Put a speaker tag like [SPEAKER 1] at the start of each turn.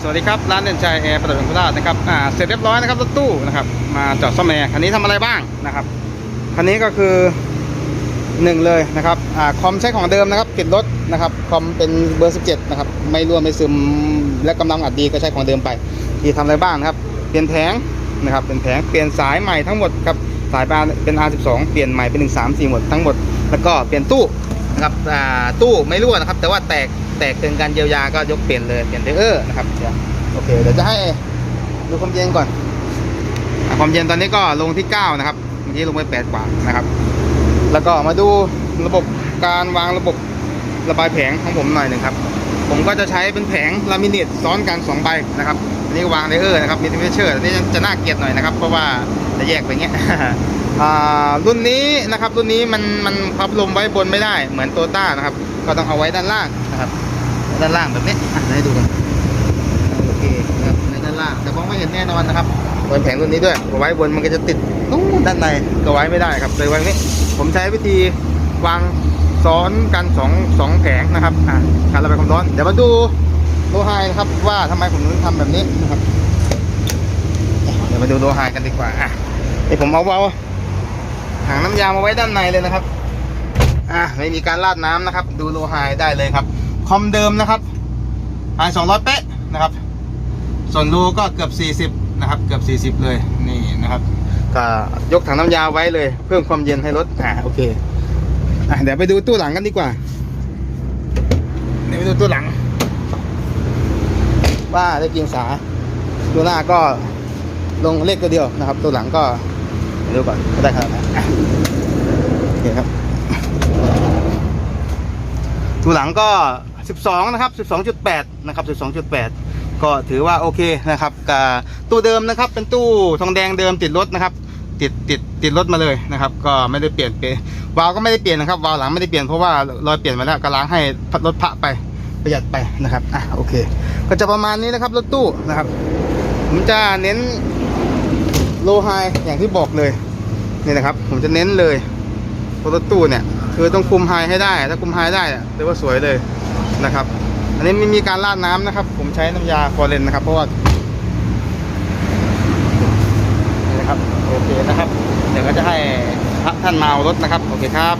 [SPEAKER 1] สวัสดีครับร้านเด่นชัยแอร์ประดับโคราชนะครับอ่าเสร็จเรียบร้อยนะครับรถตู้นะครับ มาจอดซ่อมแอร์คันนี้ทำอะไรบ้างนะครับคันนี้ก็คือหนึ่งเลยนะครับอ่าคอมใช้ของเดิมนะครับปิดรถนะครับคอมเป็นเบอร์ 17 นะครับ ไม่รั่วไม่ซึมและกำลังอัดดีก็ใช้ของเดิมไปที่ทำอะไรบ้างครับ เปลี่ยนแผงนะครับเป็นแผงเปลี่ยนสายใหม่ทั้งหมดครับสายเป็น R12 เปลี่ยนใหม่เป็น 1 3 4หมดทั้งหมด แล้วก็เปลี่ยนตู้ นะครับอ่าตู้ไม่รั่วนะครับ แต่ว่าแตกแตกเกินการเยียวยาก็ยกเปลี่ยนเลยเปลี่ยนเทอร์นะครับเดี๋ยวโอเคเดี๋ยวจะให้ดูความเย็นก่อนอะความเย็นตอนนี้ก็ลงที่ 9 นะครับเมื่อกี้ลงไป8กว่านะครับ แล้วก็มาดูระบบการวางระบบระบายแผงของผมหน่อยหนึ่งครับ ผมก็จะใช้เป็นแผงลามิเนตซ้อนกัน2ใบนะครับอันนี้วางเลเยอร์นะครับมีเทเชอร์อันนี้จะน่าเกลียดหน่อยนะครับ เพราะว่าจะแยกไปอย่างเงี้ยอ่า รุ่นนี้นะครับรุ่นนี้มันมันพับลมไว้บนไม่ได้เหมือนโตต้านะครับ ก็ต้องเอาไว้ด้านล่างนะครับด้านล่างแบบนี้ให้ดูกันโอเคนะครับในด้านล่างแต่มองไม่เห็นแน่นอนนะครับบนแผงรุ่นนี้ด้วยเอาไว้บนมันก็จะติดนู้นด้านในก็ไว้ไม่ได้ครับเลยไว้นี้ ผมใช้วิธีวางซ้อนกันสองสองแผงนะครับอะการระบายความร้อนเดี๋ยวมาดูโลไฮนะครับว่าทำไมผมถึงทำแบบนี้นะครับ เดี๋ยวมาดูโลไฮกันดีกว่าอะนี่ผมเอาเบา ถังน้ำยามาไว้ด้านในเลยนะครับ อะไม่มีการราดน้ำนะครับ ดูโลไฮได้เลยครับ คอมเดิมนะครับไฮสองร้อยเป๊ะนะครับ ส่วนโลก็เกือบสี่สิบนะครับ เกือบสี่สิบเลยนี่นะครับก็ยกถังน้ำยาไว้เลย เพิ่มความเย็นให้รถอ่าโอเคอะเดี๋ยวไปดูตู้หลังกันดีกว่าเดี๋ยวไปดูตู้หลัง ว่าได้กินสาตัวหน้าก็ลงเลขตัวเดียวนะครับ ตัวหลังก็ ดูก่อนก็ได้ขนาดไหนโอเคครับตัวหลังก็ 12 นะครับ 12.8 นะครับ 12.8 ก็ถือว่าโอเคนะครับกับตู้เดิมนะครับ เป็นตู้ทองแดงเดิมติดรถนะครับ ติดติดติดรถมาเลยนะครับ ก็ไม่ได้เปลี่ยนเปลี่ยนวาล์วก็ไม่ได้เปลี่ยนนะครับวาล์วหลังไม่ได้เปลี่ยนเพราะว่ารอยเปลี่ยนมาแล้วก็ล้างให้รถพระไปประหยัดไปนะครับ อะโอเค ก็จะประมาณนี้นะครับรถตู้นะครับ ผมจะเน้นโลไฮอย่างที่บอกเลย นี่นะครับ ผมจะเน้นเลยรถตู้เนี่ย คือต้องคุมไฮให้ได้ถ้าคุมไฮได้อะเรียกว่าสวยเลยนะครับ อันนี้ไม่มีการราดน้ำนะครับ ผมใช้น้ำยาฟอร์เรนนะครับ เพราะว่านี่นะครับโอเคนะครับ เดี๋ยวก็จะให้พระท่านมาเอารถนะครับ โอเคครับ